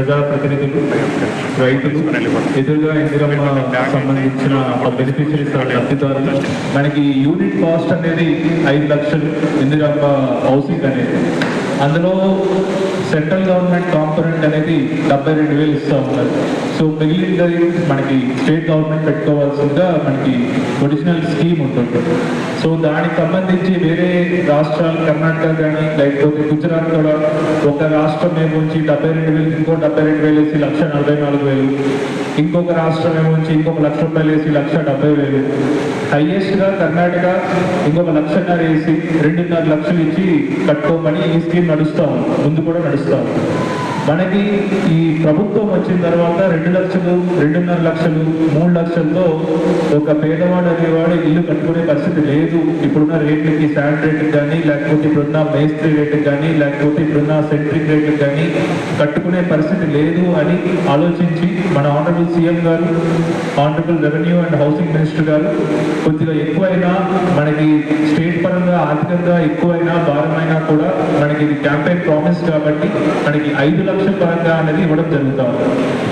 ప్రజాప్రతినిధులు రైతులు ఎదురుగా ఇందిరమ్మ సంబంధించిన బెనిఫిషరీస్ లబ్ధిదారులు. మనకి యూనిట్ కాస్ట్ అనేది ఐదు లక్షలు ఇందిరమ్మ హౌసింగ్ అనేది. అందులో సెంట్రల్ గవర్నమెంట్ కాంపోనెంట్ అనేది డెబ్బై రెండు వేలు ఇస్తూ ఉన్నారు సో మిగిలినది మనకి స్టేట్ గవర్నమెంట్ పెట్టుకోవాల్సిందిగా మనకి ఒడిషనల్ స్కీమ్ ఉంటుంది. సో దానికి సంబంధించి వేరే రాష్ట్రాలు కర్ణాటక కానీ లేకపోతే గుజరాత్ కూడా ఒక రాష్ట్రం ఏమొచ్చి డెబ్బై రెండు వేలు ఇంకో డెబ్బై రెండు వేలు వేసి లక్ష నలభై నాలుగు వేలు ఇంకొక రాష్ట్రం ఏమొచ్చి ఇంకొక లక్ష రూపాయలు వేసి లక్ష డెబ్బై వేలు. హైయెస్ట్గా కర్ణాటక ఇంకొక లక్షన్నర వేసి రెండున్నర లక్షలు ఇచ్చి కట్టుకోమని ఈ స్కీమ్ నడుస్తాం ముందు కూడా నడుస్తాం cristão. మనకి ఈ ప్రభుత్వం వచ్చిన తర్వాత రెండు లక్షలు రెండున్నర లక్షలు మూడు లక్షలతో ఒక పేదవాడు అనేవాడు ఇల్లు కట్టుకునే పరిస్థితి లేదు. ఇప్పుడున్న రేట్లకి శాండ్ రేట్కి కానీ లేకపోతే ఇప్పుడున్న మేస్త్రి రేట్కి కానీ లేకపోతే ఇప్పుడున్న సెంట్రిక్ రేట్కి కానీ కట్టుకునే పరిస్థితి లేదు అని ఆలోచించి మన ఆనరబుల్ సీఎం గారు honourable revenue and housing minister గారు కొద్దిగా ఎక్కువైనా మనకి స్టేట్ పరంగా ఆర్థికంగా ఎక్కువైనా భారమైనా కూడా మనకి ఇది క్యాంపెయిన్ ప్రామిస్ కాబట్టి మనకి ఐదు లక్షల పరంగా అనేది ఇవ్వడం జరుగుతాం.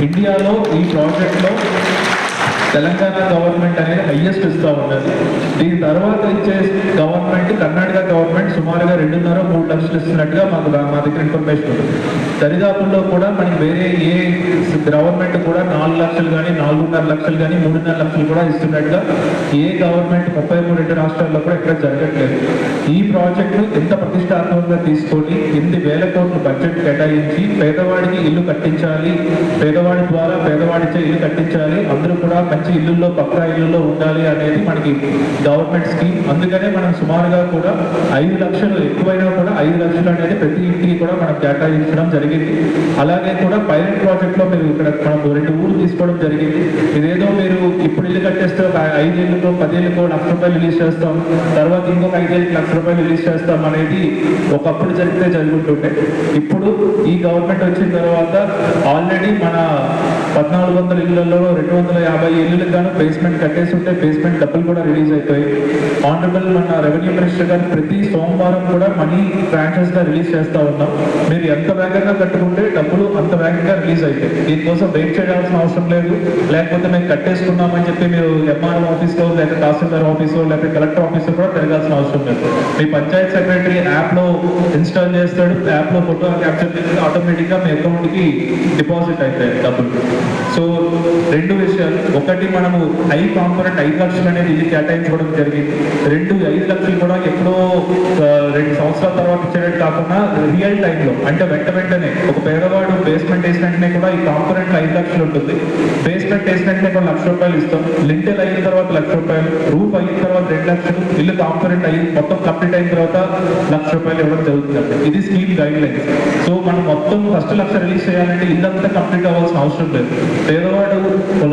ఇండియాలో ఈ ప్రాజెక్ట్లో తెలంగాణ గవర్నమెంట్ అనేది హైయెస్ట్ ఇస్తా ఉన్నది. దీని తర్వాత ఇచ్చే గవర్నమెంట్ కర్ణాటక గవర్నమెంట్ సుమారుగా రెండున్నర మూడు లక్షలు ఇస్తున్నట్టుగా మాకు మా దగ్గర ఇన్ఫర్మేషన్ ఉంది దరిదాపుల్లో కూడా మనకి వేరే ఏ గవర్నమెంట్ కూడా నాలుగు లక్షలు కానీ నాలుగున్నర లక్షలు కానీ మూడున్నర లక్షలు కూడా ఇస్తున్నట్టుగా ఏ గవర్నమెంట్ ముప్పై మూడు రెండు రాష్ట్రాల్లో కూడా ఇక్కడ జరగట్లేదు. ఈ ప్రాజెక్టు ఎంత ప్రతిష్టాత్మకంగా తీసుకొని ఎనిమిది వేల కోట్ల బడ్జెట్ కేటాయించి పేదవాడికి ఇల్లు కట్టించాలి పేదవాడి ద్వారా పేదవాడిచే ఇల్లు కట్టించాలి అందరూ కూడా మంచి ఇల్లుల్లో పక్కా ఇల్లుల్లో ఉండాలి అనేది మనకి గవర్నమెంట్ స్కీమ్. అందుకనే మనం సుమారుగా కూడా ఐదు లక్షలు ఎక్కువైనా కూడా ఐదు లక్షలు అనేది ప్రతి ఇంటికి కూడా మనం కేటాయించడం జరిగింది. అలాగే కూడా పైలట్ ప్రాజెక్ట్లో మేము మీరు ఇక్కడ మనం రెండు ఊరు తీసుకోవడం జరిగింది. ఇదేదో మీరు ఇప్పుడు ఇల్లు కట్టేస్తే ఒక ఐదేళ్ళకో పదేళ్ళకో లక్ష రూపాయలు రిలీజ్ చేస్తాం. తర్వాత ఇంకొక ఐదేళ్ళకి లక్ష రూపాయలు రిలీజ్ చేస్తాం అనేది ఒకప్పుడు జరిగితే జరుగుతుంటే ఇప్పుడు ఈ గవర్నమెంట్ వచ్చిన తర్వాత ఆల్రెడీ మన పద్నాలుగు వందల ఇళ్ళలో రెండు వందల యాభై ఇళ్ళకి గాను బేస్మెంట్ కట్టేసి ఉంటే బేస్మెంట్ డబ్బులు కూడా రిలీజ్ అయిపోయి ఆనరబుల్ మన రెవెన్యూ మినిస్టర్ గారు ప్రతి సోమవారం కూడా మనీ ట్రాన్షన్స్గా రిలీజ్ చేస్తా ఉన్నాం. మీరు ఎంత వేగంగా కట్టుకుంటే డబ్బులు అంత వేగంగా రిలీజ్ అవుతాయి. దీనికోసం వెయిట్ చేయాల్సిన అవసరం లేదు. లేకపోతే మేము కట్టేసుకున్నామని చెప్పి మీరు ఎంఆర్ఓ ఆఫీస్లో లేకపోతే తహసీల్దార్ ఆఫీసో లేకపోతే కలెక్టర్ ఆఫీస్లో కూడా తిరగాల్సిన అవసరం లేదు. మీ పంచాయత్ సెక్రటరీ యాప్లో ఇన్స్టాల్ చేస్తాడు. యాప్లో ఫోటో క్యాప్చర్ చేస్తే ఆటోమేటిక్గా మీ అకౌంట్కి డిపాజిట్ అవుతాయి డబ్బులు. సో రెండు విషయాలు. ఒకటి మనము ఐ కాంపోనెంట్ ఐదు లక్షలు అనేది ఇది కేటాయించుకోవడం జరిగింది. రెండు ఐదు లక్షలు కూడా ఎప్పుడో రెండు సంవత్సరాల తర్వాత ఇచ్చేటట్టు కాకుండా రియల్ టైంలో అంటే వెంట వెంటనే ఒక పేదవాడు బేస్మెంట్ వేసిన వెంటనే కూడా ఈ కాంపోనెంట్ ఐదు లక్షలు ఉంటుంది. బేస్మెంట్ వేసిన వెంటనే కూడా లక్ష రూపాయలు ఇస్తాం. లింటెల్ అయిన తర్వాత లక్ష రూపాయలు రూఫ్ అయిన తర్వాత రెండు లక్షలు ఇల్లు కాంపోనెంట్ అయ్యి మొత్తం కంప్లీట్ అయిన తర్వాత లక్ష రూపాయలు ఇవ్వడం జరుగుతుంది ఇది స్కీమ్ గైడ్ లైన్స్ సో మనం మొత్తం ఫస్ట్ లక్ష రిలీజ్ చేయాలంటే ఇల్లంతా కంప్లీట్ అవ్వాల్సిన అవసరం లేదు. పేదవాడు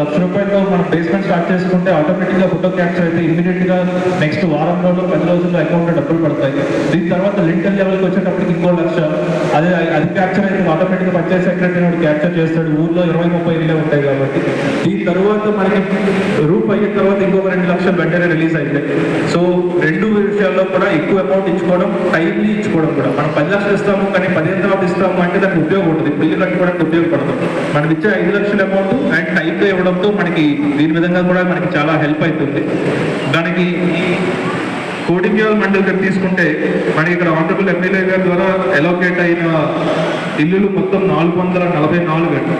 లక్ష రూపాయలతో మనం బేస్మెంట్ స్టార్ట్ చేసుకుంటే ఆటోమేటిక్గా ఫోటో క్యాప్చర్ అయితే ఇమీడియట్గా నెక్స్ట్ వారం రోజులు పది రోజుల్లో అకౌంట్ డబ్బులు పడతాయి. దీని తర్వాత లింటల్ లెవెల్కి వచ్చేటప్పటికి ఇంకో లక్ష. అదే అది క్యాప్చర్ అయితే ఆటోమేటిక్గా పంచాయత్ సెక్రటరీ వాడు క్యాప్చర్ చేస్తాడు. ఊర్లో ఇరవై ముప్పై ఇళ్ళే ఉంటాయి కాబట్టి. దీని తర్వాత మనకి రూప్ అయిన తర్వాత ఇంకొక రెండు లక్షలు వెంటనే రిలీజ్ అవుతాయి సో రెండు విషయాల్లో కూడా ఎక్కువ అమౌంట్ ఇచ్చుకోవడం టైంలీ ఇచ్చుకోవడం కూడా. మనం పది లక్షలు ఇస్తాము కానీ పదిహేను తర్వాత ఇస్తాము అంటే దానికి ఉపయోగం ఉంటుంది బిల్లు కట్టుకోవడానికి ఉపయోగపడదు. మనం ఇచ్చే ఐదు లక్షల అమౌంట్ అండ్ హెల్ప్ ఇవ్వడంతో మనకి దీని విధంగా కూడా మనకి చాలా హెల్ప్ అవుతుంది దానికి ఈ మండలి ఇక్కడ తీసుకుంటే మనకి ఇక్కడ ఆనరబుల్ ఎమ్మెల్యే గారి ద్వారా ఎలోకేట్ అయిన ఇల్లులు మొత్తం నాలుగు వందల నలభై నాలుగు అండి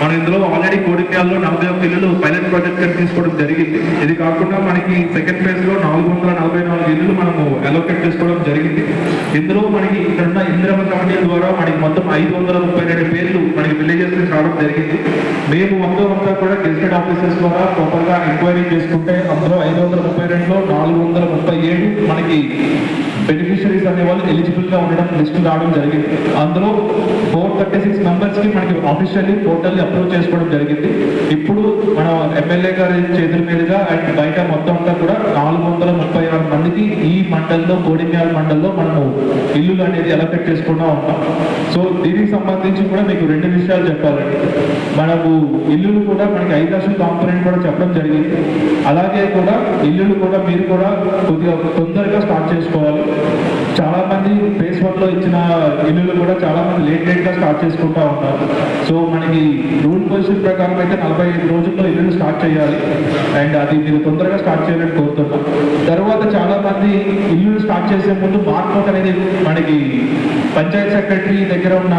మనం ఇందులో ఆల్రెడీ కోడింగ్యాల్లో నలభై ఒక్క ఇల్లులు పైలట్ ప్రాజెక్ట్ కింద తీసుకోవడం జరిగింది. ఇది కాకుండా మనకి సెకండ్ ఫేజ్లో నాలుగు వందల నలభై నాలుగు ఇల్లులు మనము అలోకేట్ చేసుకోవడం జరిగింది. ఇందులో మనకి ఇక్కడ ఉన్న కమిటీ ద్వారా మనకి మొత్తం ఐదు వందల ముప్పై రెండు పేర్లు మనకి విలేజెస్ నుంచి రావడం జరిగింది. మేము మొత్తం అంతా కూడా గెజిటెడ్ ఆఫీసర్స్ ద్వారా ప్రాపర్గా ఎంక్వైరీ చేసుకుంటే అందులో ఐదు వందల ముప్పై రెండులో నాలుగు వందల ముప్పై ఏడు మనకి బెనిఫిషరీస్ అనే వాళ్ళు ఎలిజిబుల్గా ఉండడం లిస్ట్ రావడం జరిగింది. అందులో ఫోర్ థర్టీ సిక్స్ మెంబర్స్కి మనకి ఆఫీషియల్లీ పోర్టల్ అప్రూవ్ చేసుకోవడం జరిగింది. ఇప్పుడు మన ఎమ్మెల్యే గారి చేతుల మీదుగా అండ్ బయట మొత్తం అంతా కూడా నాలుగు వందల ముప్పై ఆరు మందికి ఈ మండల్లో కోడిమ్యాల మండల్లో మనము ఇల్లులు అనేది అలకెట్ చేసుకుంటూ ఉంటాం సో దీనికి సంబంధించి కూడా మీకు రెండు విషయాలు చెప్పాలండి. మనకు ఇల్లులు కూడా మనకి ఐదు లక్షల కాంపోనెంట్ కూడా చెప్పడం జరిగింది. అలాగే కూడా ఇల్లులు కూడా మీరు కూడా కొద్దిగా తొందరగా స్టార్ట్ చేసుకోవాలి. చాలా మంది ఫేస్ వన్లో ఇచ్చిన ఇల్లులు కూడా చాలా మంది లేట్ లేట్గా స్టార్ట్ చేసుకుంటా ఉంటారు. సో మనకి రూల్ పొజిషన్ ప్రకారం అయితే నలభై ఐదు రోజుల్లో ఇల్లులు స్టార్ట్ చేయాలి. అండ్ అది మీరు తొందరగా స్టార్ట్ చేయాలని కోరుతున్నాం. తర్వాత చాలా మంది ఇల్లు స్టార్ట్ చేసే ముందు మార్క్ అనేది మనకి పంచాయత్ సెక్రటరీ దగ్గర ఉన్న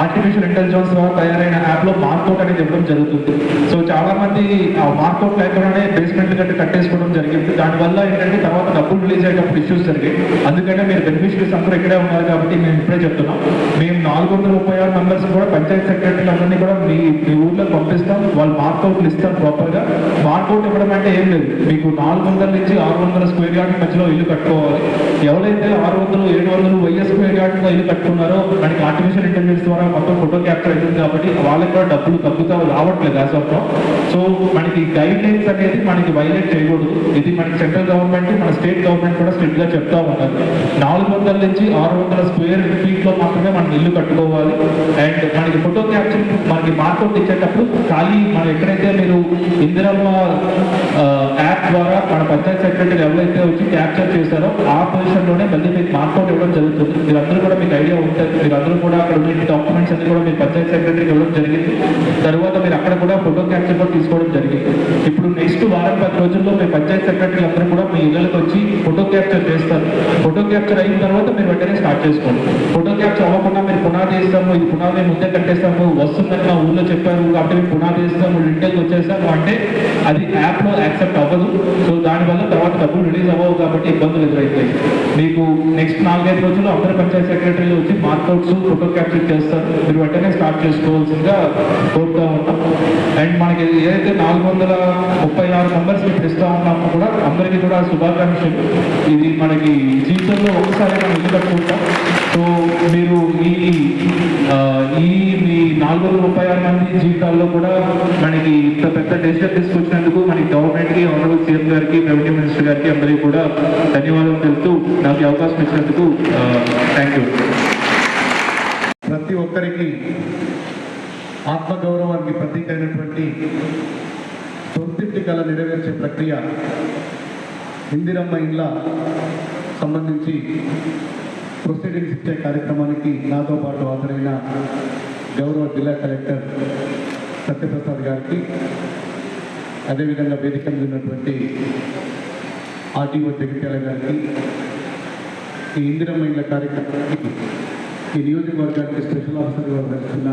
ఆర్టిఫిషియల్ ఇంటెలిజెన్స్ ద్వారా తయారైన యాప్లో మార్కౌట్ అనేది ఇవ్వడం జరుగుతుంది. సో చాలా మంది ఆ మార్కౌట్ లేకుండానే బేస్మెంట్ కట్టి కట్టేసుకోవడం జరిగింది. దానివల్ల ఏంటంటే తర్వాత డబ్బులు రిలీజ్ అయ్యేటప్పుడు ఇష్యూస్ జరిగాయి. అందుకంటే మీరు బెనిఫిషరీస్ అందరూ ఇక్కడే ఉన్నారు కాబట్టి మేము ఇప్పుడే చెప్తున్నాం. మేము నాలుగు వందల ముప్పై ఆరు మెంబర్స్ కూడా పంచాయత్ సెక్రటరీలు అందరినీ కూడా మీ మీ ఊర్లో పంపిస్తాం. వాళ్ళు మార్కౌట్లు ఇస్తాం ప్రాపర్గా. మార్కౌట్ ఇవ్వడం అంటే ఏం లేదు. మీకు నాలుగు వందల నుంచి ఆరు వందల స్క్వేర్ యార్డ్ మధ్యలో ఇల్లు కట్టుకోవాలి. ఎవరైతే ఆరు వందలు ఏడు వందలు వైఎస్ స్క్వేర్ యార్డ్ ఇల్లు చెప్తున్నారో మనకి ఆర్టిఫిషియల్ ఇంటెలిజెన్స్ ద్వారా మొత్తం ఫోటో క్యాప్చర్ అవుతుంది కాబట్టి వాళ్ళకి కూడా డబ్బులు తగ్గుతా రావట్లేదు యాజ్ ఆఫ్ సో మనకి గైడ్ లైన్స్ అనేది మనకి వైలేట్ చేయకూడదు. ఇది మనకి సెంట్రల్ గవర్నమెంట్ మన స్టేట్ గవర్నమెంట్ కూడా స్ట్రిక్ట్గా చెప్తా ఉన్నారు నాలుగు వందల నుంచి ఆరు వందల స్క్వేర్ ఫీట్లో మాత్రమే మనం ఇల్లు కట్టుకోవాలి. అండ్ మనకి ఫోటో క్యాప్చర్ మనకి మార్కౌట్ ఇచ్చేటప్పుడు ఖాళీ మనం ఎక్కడైతే మీరు ఇందిరమ్మ యాప్ ద్వారా మన పంచాయత్ సెక్రటరీ ఎవరైతే వచ్చి క్యాప్చర్ చేశారో ఆ పొజిషన్లోనే మళ్ళీ మీకు మార్కౌట్ ఇవ్వడం జరుగుతుంది. మీరందరూ కూడా మీకు ఐడియా ఉంటుంది. మీరందరూ కూడా అక్కడ ఉన్న డాక్యుమెంట్స్ అన్ని కూడా మీరు పంచాయత్ సెక్రటరీకి ఇవ్వడం జరిగింది. తర్వాత మీరు అక్కడ కూడా ఫోటో క్యాప్చర్ కూడా తీసుకోవడం జరిగింది. ఇప్పుడు నెక్స్ట్ వారం పది రోజుల్లో మీ పంచాయత్ సెక్రటరీ అందరూ కూడా మీ ఇళ్ళకి వచ్చి ఫోటో క్యాప్చర్ చేస్తారు. ఫోటో క్యాప్చర్ అయిన తర్వాత మీరు వెంటనే స్టార్ట్ చేసుకోండి. ఫోటో క్యాప్చర్ అవ్వకుండా మీరు పునాది వేస్తాము ఇది పునాది ముందే కట్టేస్తాము వస్తుందని మా ఊళ్ళో చెప్పారు కాబట్టి మేము పునాది వేస్తాము ఇంటికి వచ్చేస్తాము అంటే అది యాప్లో యాక్సెప్ట్ అవ్వదు. సో దానివల్ల తర్వాత డబ్బులు రిలీజ్ అవ్వవు కాబట్టి ఇబ్బందులు ఎదురవుతాయి మీకు నెక్స్ట్ నాలుగైదు రోజుల్లో అందరు పంచాయత్ సెక్రటరీలు వచ్చి మార్కౌట్స్ ఫోటో క్యాప్చర్ చేస్తారు. మీరు వెంటనే స్టార్ట్ చేసుకోవాల్సిందిగా కోరుతా ఉన్నాం. అండ్ మనకి ఏదైతే నాలుగు వందల ముప్పై ఆరు మెంబర్స్ ఇప్పుడు ఇస్తా ఉన్నామో కూడా అందరికీ కూడా శుభాకాంక్షలు. ఇది మనకి జీవితంలో ఒకసారి మనం ఇల్లు కట్టుకుంటాం సో మీరు ఈ ఈ మీ నాలుగు వందల ముప్పై ఆరు మంది జీవితాల్లో కూడా మనకి ఇంత పెద్ద డెసిషన్ తీసుకొచ్చినందుకు మనకి గవర్నమెంట్కి ఆనరబుల్ సీఎం గారికి రెవెన్యూ మినిస్టర్ గారికి అందరికీ కూడా ధన్యవాదాలు తెలుపుతూ నాకు అవకాశం ఇచ్చినందుకు థ్యాంక్ యూ ప్రతి ఒక్కరికి ఆత్మగౌరవానికి ప్రతీక అయినటువంటి సొంతింటి కళ నెరవేర్చే ప్రక్రియ ఇందిరమ్మ ఇండ్ల సంబంధించి ప్రొసీడింగ్స్ ఇచ్చే కార్యక్రమానికి నాతో పాటు హాజరైన గౌరవ జిల్లా కలెక్టర్ సత్యప్రసాద్ గారికి అదేవిధంగా వేదిక మీద ఉన్నటువంటి ఆర్టీఓ జగిత్యాల గారికి ఈ ఇందిరమ్మ ఇండ్ల కార్యక్రమానికి ఈ నియోజకవర్గానికి స్పెషల్ ఆఫీసర్గా వచ్చిన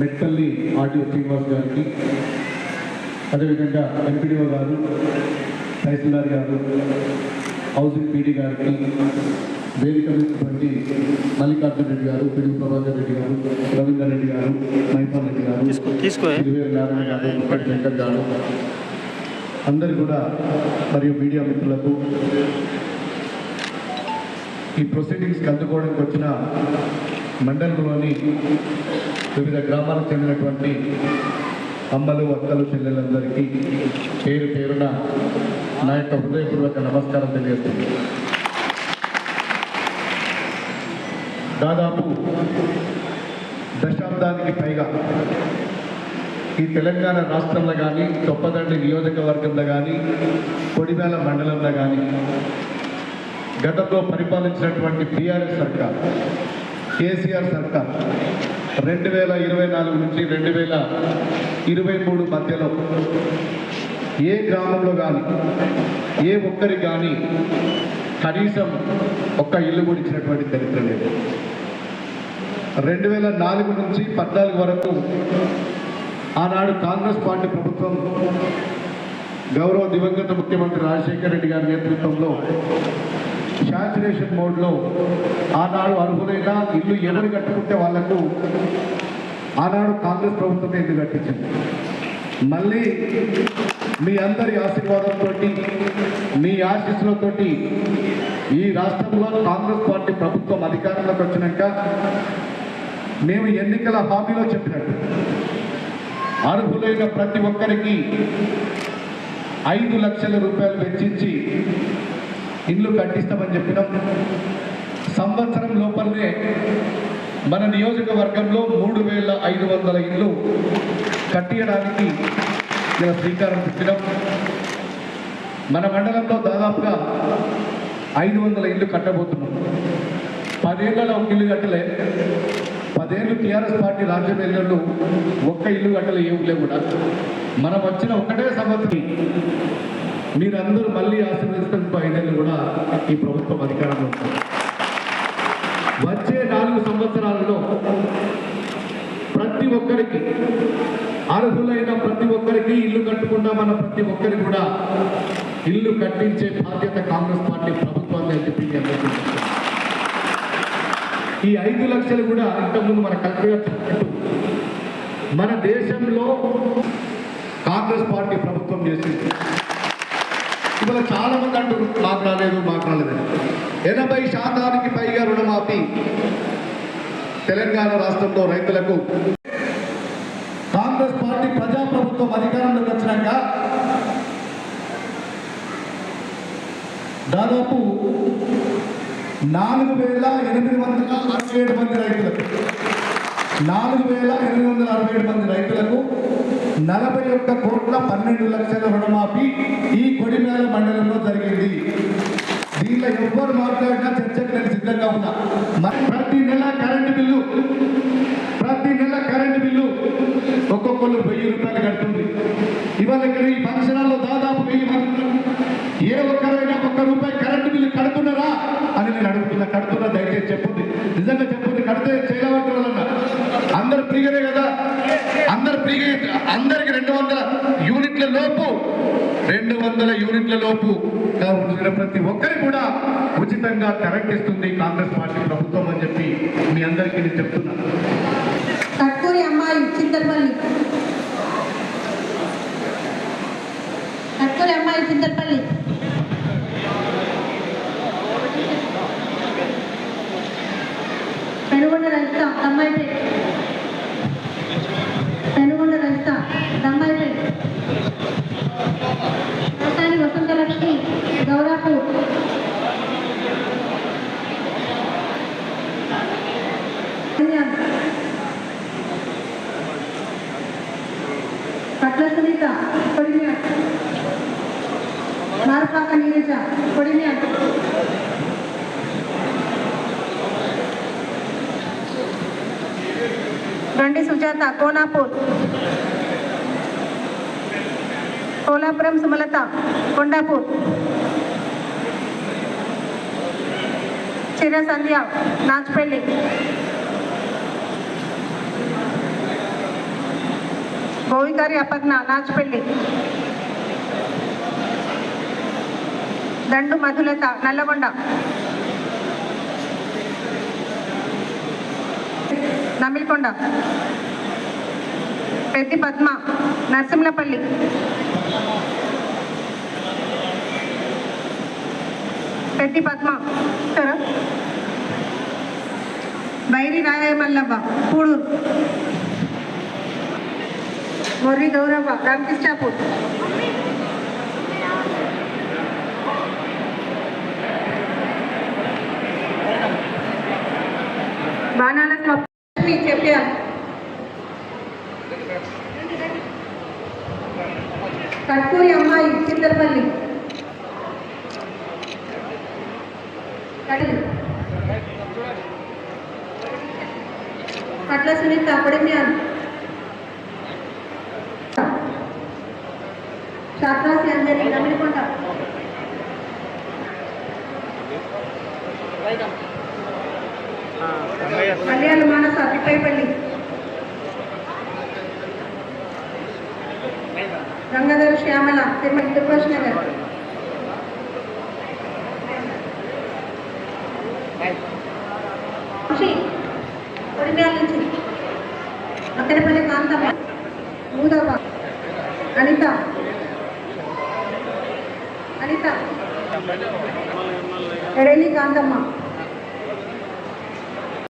మెట్పల్లి ఆర్టీఓ శ్రీనివాస్ గారికి అదేవిధంగా ఎంపీడీఓ గారు తహసీల్దార్ గారు హౌసింగ్ పీడీ గారికి వేదిక ఉన్నటువంటి మల్లికార్జున రెడ్డి గారు పిడుగు ప్రభాకర్ రెడ్డి గారు రవీందర్ రెడ్డి గారు మైపాల్ రెడ్డి గారు శంకర్ గారు అందరు కూడా మరియు మీడియా మిత్రులకు ఈ ప్రొసీడింగ్స్కి అందుకోవడానికి వచ్చిన మండలంలోని వివిధ గ్రామాలకు చెందినటువంటి అమ్మలు అక్కలు చెల్లెలందరికీ పేరు పేరున నా యొక్క హృదయపూర్వక నమస్కారం తెలియజేస్తుంది. దాదాపు దశాబ్దానికి పైగా ఈ తెలంగాణ రాష్ట్రంలో కానీ చొప్పదండి నియోజకవర్గంలో కానీ కొడిమేల మండలంలో కానీ గతంలో పరిపాలించినటువంటి బీఆర్ఎస్ సర్కార్ కేసీఆర్ సర్కార్ రెండు వేల ఇరవై నాలుగు నుంచి రెండు వేల ఇరవై మూడు మధ్యలో ఏ గ్రామంలో కానీ ఏ ఒక్కరికి కానీ కనీసం ఒక్క ఇల్లు కూడా ఇచ్చినటువంటి చరిత్ర లేదు. రెండు వేల నాలుగు నుంచి పద్నాలుగు వరకు ఆనాడు కాంగ్రెస్ పార్టీ ప్రభుత్వం గౌరవ దివంగత ముఖ్యమంత్రి రాజశేఖర రెడ్డి గారి నేతృత్వంలో శాచురేషన్ మోడ్లో ఆనాడు అర్హులైన ఇల్లు ఎవరు కట్టుకుంటే వాళ్ళకు ఆనాడు కాంగ్రెస్ ప్రభుత్వమే ఇల్లు కట్టించింది. మళ్ళీ మీ అందరి ఆశీర్వాదంతో మీ ఆశీస్సులతో ఈ రాష్ట్రంలో కాంగ్రెస్ పార్టీ ప్రభుత్వం అధికారంలోకి వచ్చినాక మేము ఎన్నికల హామీలో చెప్పినట్టు అర్హులైన ప్రతి ఒక్కరికి ఐదు లక్షల రూపాయలు వెచ్చించి ఇల్లు కట్టిస్తామని చెప్పినాం. సంవత్సరం లోపలనే మన నియోజకవర్గంలో మూడు వేల ఐదు వందల ఇల్లు కట్టియడానికి ఇలా శ్రీకారం చుట్టినాం. మన మండలంలో దాదాపుగా ఐదు వందల ఇల్లు కట్టబోతున్నాం. పదేళ్ళలో ఒక ఇల్లు కట్టలే. పదేళ్ళు టీఆర్ఎస్ పార్టీ రాజ్యం ఒక్క ఇల్లు కట్టలే ఏ ఊళ్ళో కూడా. మనం వచ్చిన ఒకటే సంవత్సరం. మీరందరూ మళ్ళీ ఆశీర్వదిస్తున్న ఐదేళ్ళు కూడా ఈ ప్రభుత్వం అధికారంలో ఉంటుంది వచ్చే నాలుగు సంవత్సరాలలో ప్రతి ఒక్కరికి అర్హులైన ప్రతి ఒక్కరికి ఇల్లు కట్టుకున్నామన్న ప్రతి ఒక్కరికి కూడా ఇల్లు కట్టించే బాధ్యత కాంగ్రెస్ పార్టీ ప్రభుత్వాన్ని అని చెప్పి ఈ ఐదు లక్షలు కూడా ఇంతకుముందు మన కలెక్టర్ చెప్పినట్టు మన దేశంలో కాంగ్రెస్ పార్టీ ప్రభుత్వం చేసింది. ఇవాళ చాలా మంది అంటూ మాకు రాలేదు మాకు రాలేదని. ఎనభై శాతానికి పైగా రుణమాఫీ తెలంగాణ రాష్ట్రంలో రైతులకు. కాంగ్రెస్ పార్టీ ప్రజాప్రభుత్వం అధికారంలోకి వచ్చినాక దాదాపు నాలుగు వేల ఎనిమిది వందల అరవై ఏడు మంది రైతులకు నాలుగు వేల ఎనిమిది వందల అరవై ఏడు మంది రైతులకు నలభై ఒక్క కోట్ల పన్నెండు లక్షల రుణమాఫీ ఈ కొడిమేల మండలంలో జరిగింది. దీనిలో ఎవ్వరు మాట్లాడినా చర్చకు నేను సిద్ధంగా ఉన్నా. మరి ప్రతి నెల కరెంటు బిల్లు ప్రతి నెల కరెంటు బిల్లు ఒక్కొక్కరు వెయ్యి రూపాయలు కడుతుంది. ఇవాళ ఇక్కడ ఈ ఫంక్షనాల్లో దాదాపు వెయ్యి ఏ ఒక్కరైనా ఒక్క రూపాయి కరెంటు బిల్లు కడుతున్నారా అని నేను అడుగుతున్నా. కడుతున్నా దయచేసి చెప్పుంది నిజంగా చెప్పుంది కడితే చేయలేమంటారు అందరు ఫ్రీగానే కదా? అందరు ఫ్రీగా అందరికి రెండు వందల యూనిట్ల లోపు రెండు వందల యూనిట్ల లోపు ప్రతి ఒక్కరికి కూడా ఉచితంగా కరెంట్ ఇస్తుంది కాంగ్రెస్ పార్టీ ప్రభుత్వం అని చెప్పి మీ అందరికీ నేను చెప్తున్నాను కట్కూరి అమ్మాయి చింతపల్లి కట్కూరి అమ్మాయి చింతలపల్లి పెనుగొండ గండి సుజాత కోనాపూర్. కోలాపురం సుమలత కొండాపూర్. చిర సంధ్య నాచుపల్లి. గోవిగారి అపర్ణ నాచుపల్లి. దండు మధులత నల్లగొండ. నమిల్కొండ పెద్ది పద్మ నరసింహపల్లి. పెద్ది పద్మ. సరే. బైరి రాయమల్లవ్వ పూడూరు. మొర్రి గౌరవ రామకృష్ణాపూర్. బాణాల స్వప్ని చెప్పారు కట్కూరి అమ్మాయి చింతలపల్లి కడిగి. పట్ల సునీత పొడిమ్యాన్ శాస్త్రాసి అందరినీ నమిలికొండ Ramana, Tirmati Tirmashnagar.